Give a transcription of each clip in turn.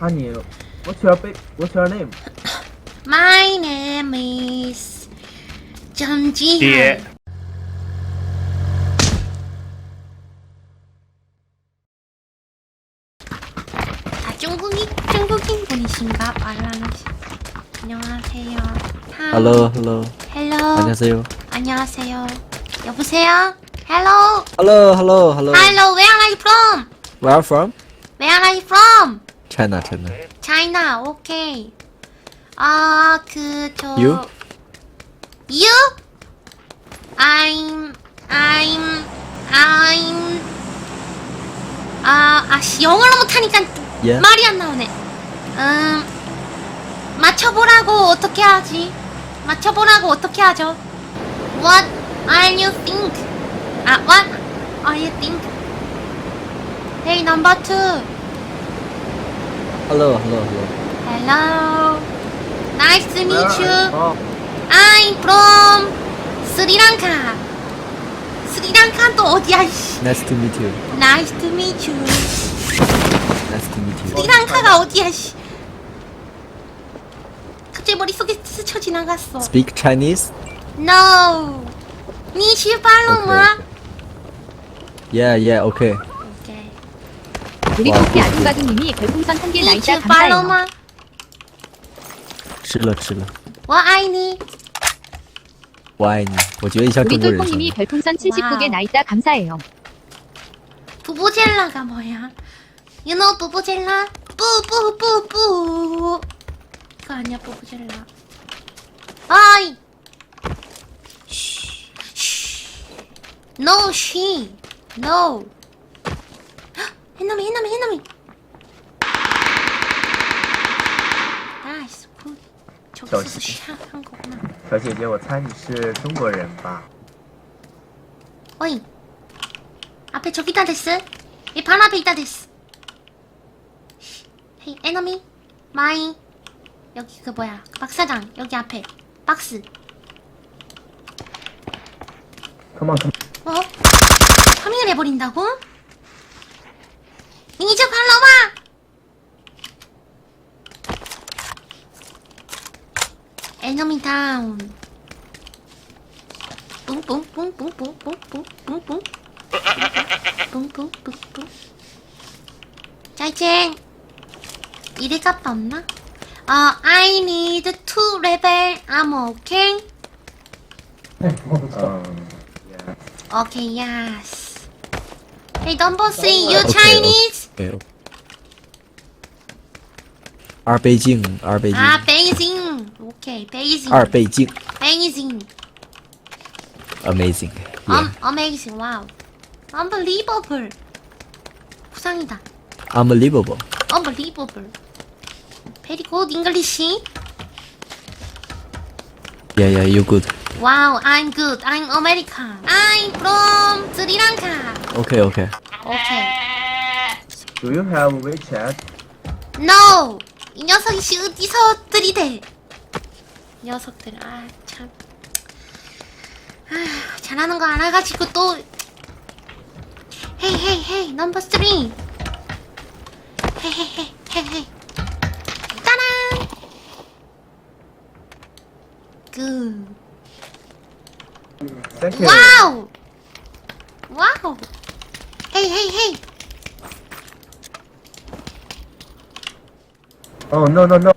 Honey, what's your ba- what's your name? My name is 정지현. 예. 아, 중국인 중국인 분이신가? 말라는 시- 안녕하세요. 하- Hello, hello. 헬로. 안녕하세요. 안녕하세요. 여보세요. Hello. Hello, hello, hello. Hello. Where are you from? Where are you from? China, China. China. Okay. 아, 그 저. You? You? I'm I'm I'm 아, 아씨 영어를 못하니까 Yeah. 말이 안 나오네. 음, 맞춰보라고 어떻게 하지? 맞춰보라고 어떻게 하죠? What are you think? 아, what are you think? Hey, number two. Hello, hello, hello. Hello. Nice to meet you. I'm from Sri Lanka. Sri Lanka 또 어디야? Nice to meet you. Nice to meet you. Nice to meet you. 스리랑카가 어디야? 갑자기 머릿속에 스쳐 지나갔어. Speak Chinese? No. 니 시발로마. Yeah, yeah, okay. 오케이. 우리 와, 토끼 그렇지. 아둥바둥님이 별풍선 한 개 你 나이자 去巴了 감사해요. 吗吃了吃了，我爱你.我爱你。我觉得像 우리 中国人说 똘콩님이 的。 별풍선 79개 와우. 나이자 감사해요. 부부젤라가 뭐야? You know 부부젤라? 뿌뿌뿌뿌. 이거 아니야 부부젤라. 아이. No she. No. 헉, 해놈이 해놈이 해놈이. 나이스 굿. 저기서 저기. 샷한 거구나. 小姐姐，我猜你是中国人吧？ 어이. 앞에 저기 있다 데스. 이 발 앞에 있다 데스. 헤이 에너미 마이 여기 그 뭐야 그 박사장 여기 앞에 박스. Come on, come 어? 파밍을 해버린다고? 이제 발로와! 에너미 다운. 뿡뿡뿡뿡뿡뿡뿡뿡뿡. 뿡뿡뿡뿡. 짜이쟁. 이래 값도 없나? 어, I need two level ammo, okay? Um, yeah. Okay, yes. Hey, number three, you Okay, 빼요.二倍镜，二倍镜， 아, 베이징. 오케이, 베이징. 二倍镜 베이징.，amazing。 Yeah, a m a z i n g 와우. unbelievable. 부상이다. unbelievable. unbelievable. Very good English. Yeah, yeah, you good. 와우, I'm good. I'm America. I'm from Sri Lanka. Okay, okay. 오케이. Do you have WeChat? No. 이 녀석이 씨 어디서 들이대? 이 녀석들 아 참. 아 잘하는 거 알아가지고 또. 헤이 헤이 헤이 넘버 3 헤이 헤이 헤이 헤이 헤이. 짜란. 그. Thank you. 와우. 와우. 헤이 헤이 헤이. Oh no no no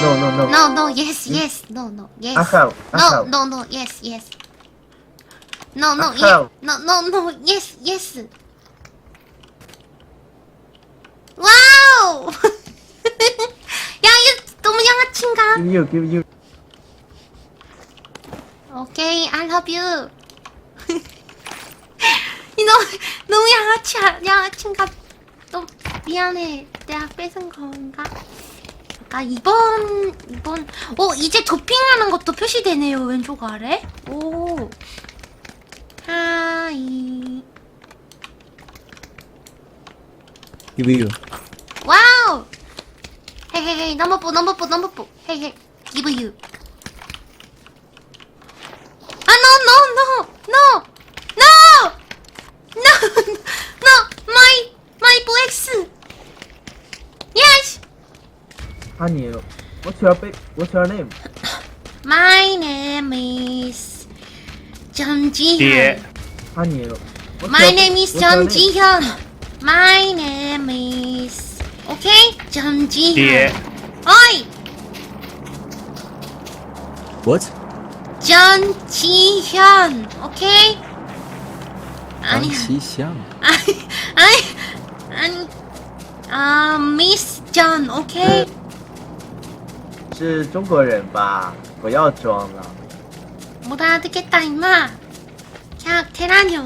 no no no. No, no, yes, yes, no, no, yes. Have. I No, no, no, yes, yes. No, no, yes. No, no, no, yes, yes. 와우! 야, 이거 너무 양아친가? Give you, give you. 오케이, I love you. 이 너무, 너무 양아치, 양아친가? 너 미안해. 내가 뺏은 건가? 아, 이번, 이번, 어, 이제 도핑하는 것도 표시되네요, 왼쪽 아래. 오. 하이. You. 와우! 헤이, 헤이, 헤이, 넘버 4, 넘버 4, 넘버 4. 헤이, 헤이, give you. 아, no, no, no, no, no! No, no, my, my blacks. Yes! Honey, what's your ba- What's your name? My name is John Jihyun.爹 Honey, what's My your, name is what's your John name? Jihyun. My name is Okay, John 爹 Jihyun. Oi, What? John Jihyun. Okay? 아니, 안치샹. 아니, 아니, 아니, 아, Miss John. Okay? 是中国人吧？不要装了。 못 알아듣겠다 임마. 야, 테라뇨.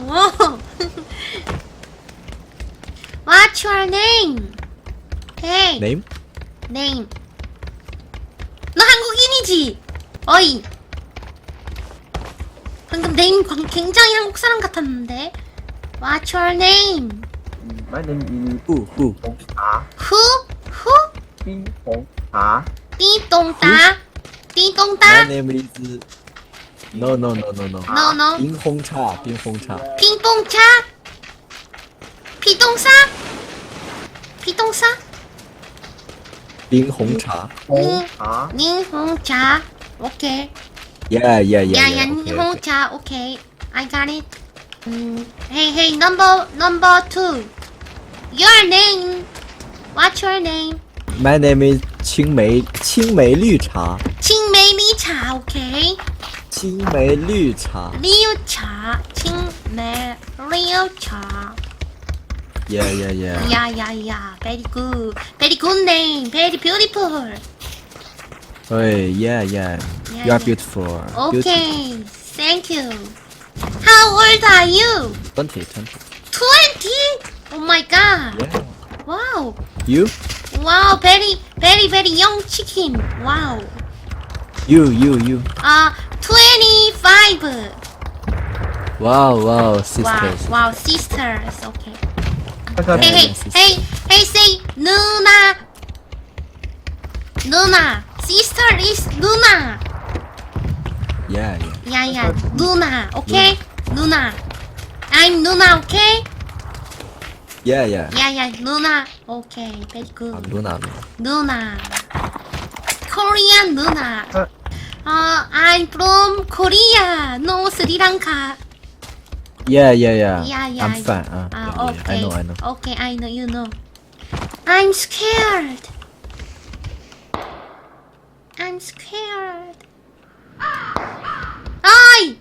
What's your name? Hey. Name? name. 너 한국인이지? 어이. 방금 네임 광- 굉장히 한국 사람 같았는데. What's your name? My name Who? Who? is 红茶， Who? Who? 冰红茶。 Ding dong da. Ding dong My name is. No no no no no. No no. Okay. Yeah yeah yeah. Yeah yeah okay, I got it. Mm. Hey hey number number two. Your name. What's your name? My name is 青梅青梅绿茶，青梅绿茶，OK。青梅绿茶，绿茶，青梅绿茶。Yeah, yeah, yeah. Yeah, yeah, yeah. Very good. Very good name. Very beautiful. Hey, yeah, yeah. Yeah, You are beautiful. Okay. Thank you. How old are you? Twenty. Twenty? Oh my god. Yeah. Wow. You? Wow, very, very, very young chicken. Wow. You you you. Uh, 25. Wow wow Wow, sisters. wow, sisters. Okay. 看看 Hey, hey, yes, yes. hey, hey, say Nuna. Nuna. Sister is Nuna. Yeah yeah. Yeah, yeah, Nuna. Okay? Nuna. I'm Nuna, okay? Yeah yeah. Yeah, yeah, Nuna. Okay, very good. 아 누나. Nuna. Korean Nuna. Uh. Uh, I'm from Korea, no Sri Lanka. Yeah yeah yeah. Yeah, yeah. I'm fine. Uh, Ah, yeah, yeah. okay. I know I know. Okay, I know, you know. I'm scared. I'm scared. 아이!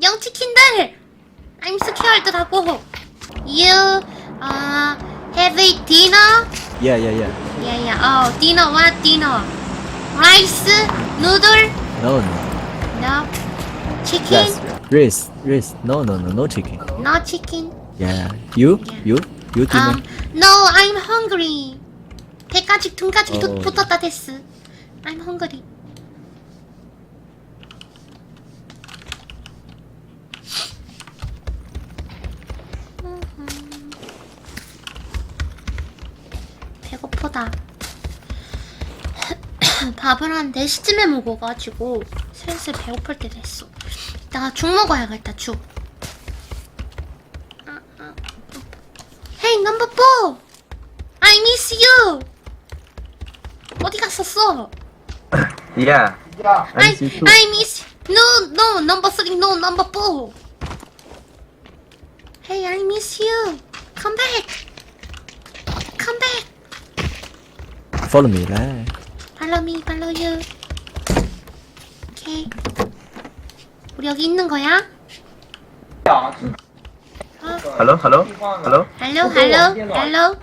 영치킨들! I'm scared라고. Uh, have a dinner? Yeah yeah yeah. Yeah, yeah. Oh, dinner. What dinner? Rice, noodle, No no. no. Chicken, Yes. Rice rice. No no no no chicken. no chicken. Yeah. You you you dinner. Um, no, I'm hungry. 배까지 등까지 도 어. 붙었다 됐어. I'm hungry. 밥을 한 4시쯤에 먹어가지고 슬슬 배고플 때 됐어. 이따가 죽 먹어야겠다, 죽. 아, 아. Hey, number four! I miss you! 어디 갔었어? Yeah. I, I see too. I miss No, no, number three, no, number four. Hey, I miss you. Come back. Come back. Follow me来. Follow me, follow you. 오케이. 우리 여기 있는 거야? Hello, hello, hello. Hello, hello, hello.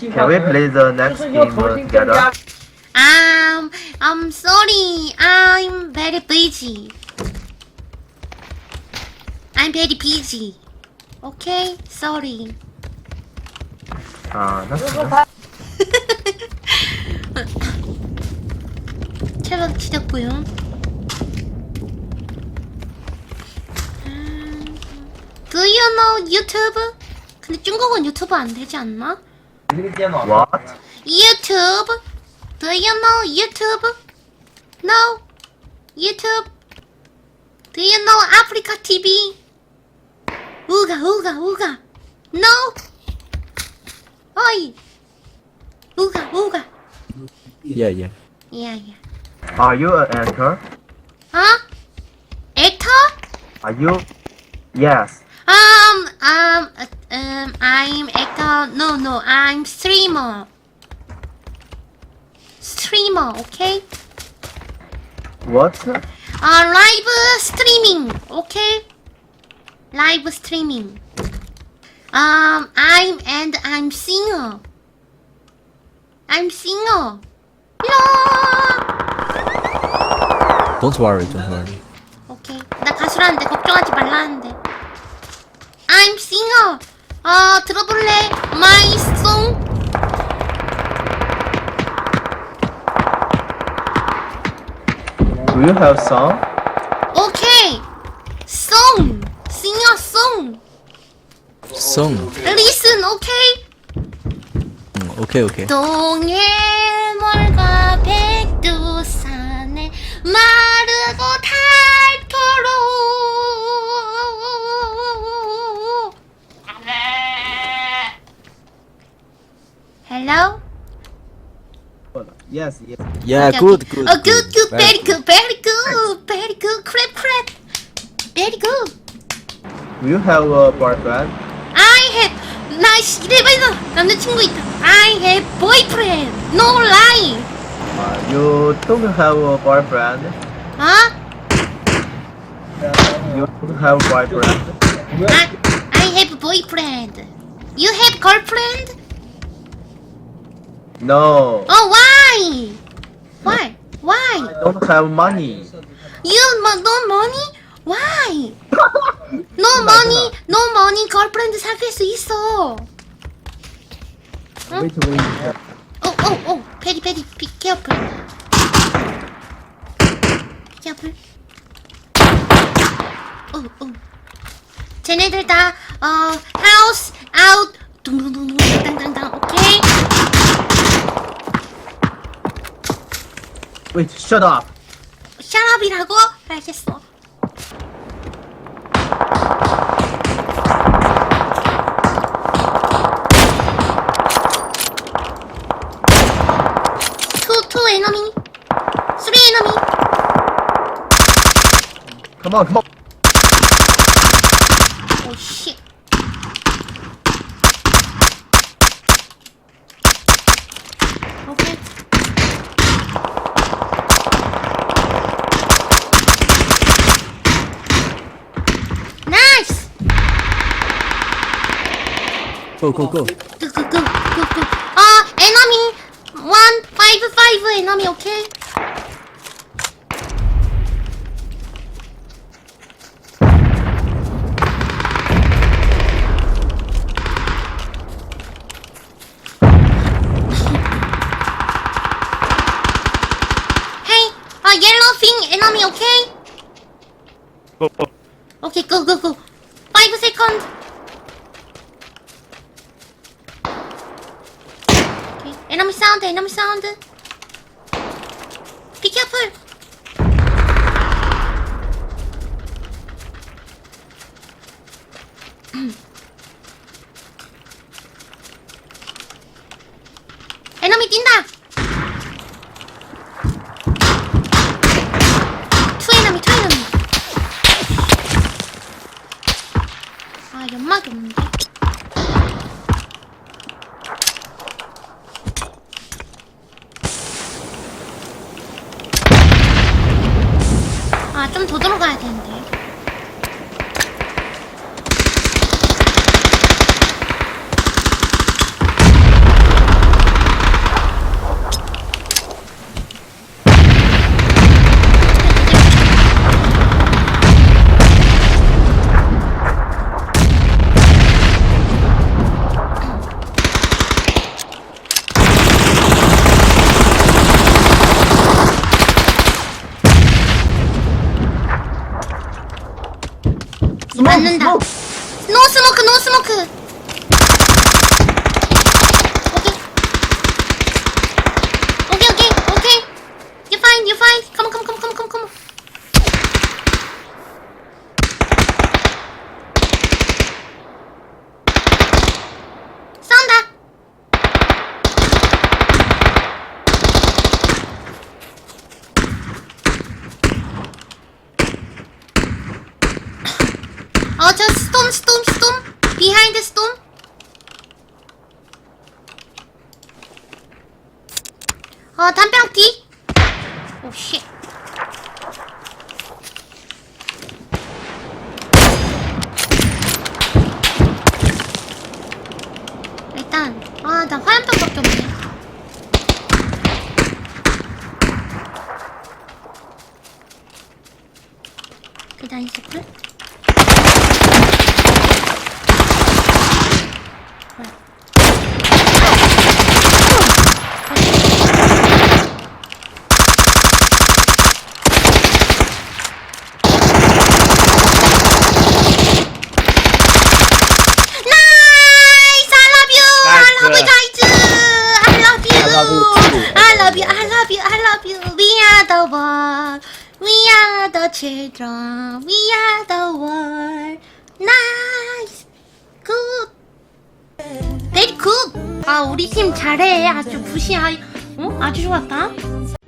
Can we play the next game uh, together? Um, I'm sorry. I'm very busy. I'm very busy. Okay, sorry. 아, 나 음, Do you know YouTube? 근데 중국은 유튜브 안 되지 않나? What? YouTube? Do you know YouTube? No. YouTube? Do you know Africa TV? 우가 우가 우가. No. 어이. 우가 우가. Yeah, yeah. Yeah, yeah. Are you an actor? Huh? Actor? Are you? Yes. Um, um, uh, um, I'm actor. No, no, I'm streamer. Streamer, okay? What? Uh, live streaming, okay? Live streaming. Um, I'm and I'm singer. I'm singer. No. Don't worry, don't worry. 오케이. 나 가수라는데 걱정하지 말라는데. I'm singer. 어, 들어볼래? My song. Do you have song? 오케이. Song. Singer song. Song. Listen, 오케이? 음, 오케이, 오케이. 동해물과 백두산에 마르고 닳도록 Hello? Yes, yes. Yeah, Okay, good, okay. good. Oh, good, good, Very very good, very good, very good, crap, crap, very good. Do you have a boyfriend? I have 나이스 이래봐서 남자친구 있다. I have boyfriend. No lie. Uh, you don't have a boyfriend? 어? You don't have a boyfriend? I, I have boyfriend. You have girlfriend? No. Oh, why? Why? Why? I don't have money. You mo- no money? Why? No money, no money. girlfriend 사귈 수 있어. Wait, wait. Oh, oh, oh. Very, very, be careful. Be careful. Oh, oh. 쟤네들 다, 어, house, out. 둥둥둥둥, 당당당, 오케이? Wait, shut up. 샤랍이라고? 알겠어. On, come on. 오, 씨. 오케이. 나이스! Go, go, go. 끄끄끄끄끄 아 에너 오케이 고고고 파이브 세컨드 오케이. 에너미 사운드, 에너미 사운드. 비켜풀. 에너미 뛴다. 투 에너미, 투 에너미. 아, 연막이 없는데. 아, 좀 더 들어가야 되는데. 맞는다. 노 스모크, 노 스모크. 오케이. 오케이, 오케이, 오케이. You fine, you fine. Come on, come on, come on, come on, come on. 싸운다. 어, 담벼락뒤. 오, 씨. 일단, 아, 나 화염병밖에 없네. 계단 있었걸? 나이스! I love you! I love you guys! I love you! I love you too. I love you! I love you! I love you! We are the world! We are the children! We are the world! Nice! Good! Very good! 아 우리 팀 잘해 아주 부시아 어? 아주 좋았다